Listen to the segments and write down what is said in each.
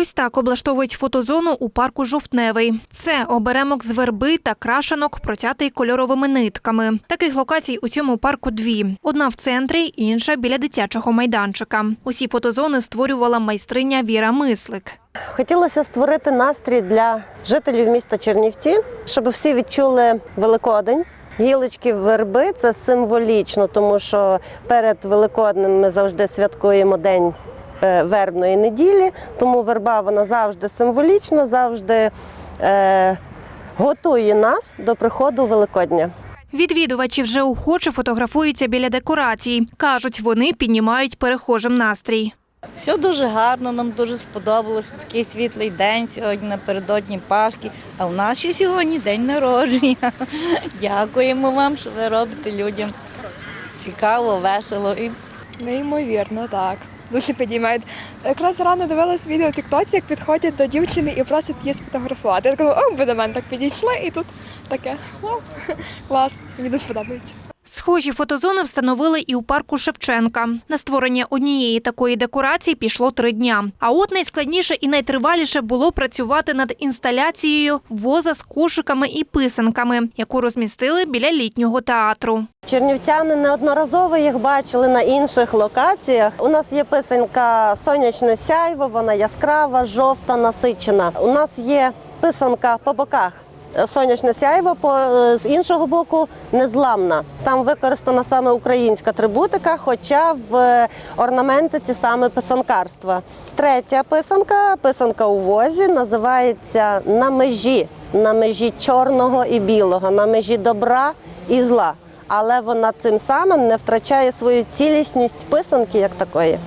Ось так облаштовують фотозону у парку Жовтневий. Це оберемок з верби та крашенок, протятий кольоровими нитками. Таких локацій у цьому парку дві: одна в центрі, інша біля дитячого майданчика. Усі фотозони створювала майстриня Віра Мислик. Хотілося створити настрій для жителів міста Чернівці, щоб всі відчули Великодень. Гілочки верби це символічно, тому що перед Великоднем ми завжди святкуємо день е, вербної неділі. Тому верба вона завжди символічна, завжди е, готує нас до приходу Великодня. Відвідувачі вже охоче фотографуються біля декорацій. кажуть, вони піднімають перехожим настрій. Все дуже гарно, нам дуже сподобалося. Такий світлий день сьогодні напередодні Пасхи. А в нас ще сьогодні день народження. Дякуємо вам, що ви робите людям цікаво, весело і Неймовірно, так. Дуже підіймають. Якраз рано дивилась відео в Тіктоці, як підходять до дівчини і просять її сфотографувати. Я така, о, ви до мене так підійшли, і тут таке. Вау, клас, мені дуже подобається. Схожі фотозони встановили і у парку Шевченка. На створення однієї такої декорації пішло три дня. А от найскладніше і найтриваліше було працювати над інсталяцією воза з кошиками і писанками, яку розмістили біля літнього театру. Чернівчани неодноразово їх бачили на інших локаціях. У нас є писанка сонячне сяйво, вона яскрава, жовта, насичена. У нас є писанка по боках. Сонячне сяйво по е, з іншого боку незламна. Там використана саме українська атрибутика, хоча в е, орнаменти ці саме писанкарства. Третя писанка, писанка у возі, називається на межі, на межі чорного і білого, на межі добра і зла. Але вона цим самим не втрачає свою цілісність писанки як такої.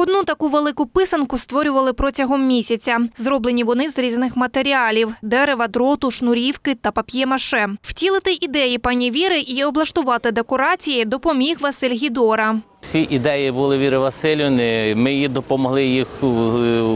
Одну таку велику писанку створювали протягом місяця. Зроблені вони з різних матеріалів: дерева, дроту, шнурівки та пап'є-маше. Втілити ідеї пані Віри і облаштувати декорації допоміг Василь Гідора. Всі ідеї були Віри Васильівни. Ми їй допомогли їх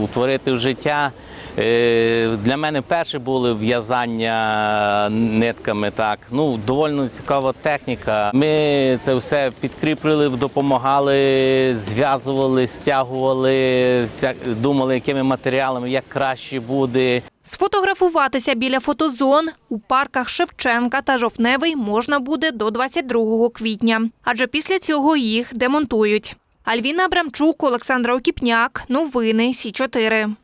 утворити в життя. Е, Для мене перше було в'язання нитками. Так ну доволі цікава техніка. Ми це все підкріплювали, допомагали, зв'язували, стягували, думали, якими матеріалами, як краще буде. Сфотографуватися біля фотозон у парках Шевченка та Жовтневий можна буде до 22 квітня, адже після цього їх демонтують. Альвіна Абрамчук, Олександра Окіпняк. Новини Сі 4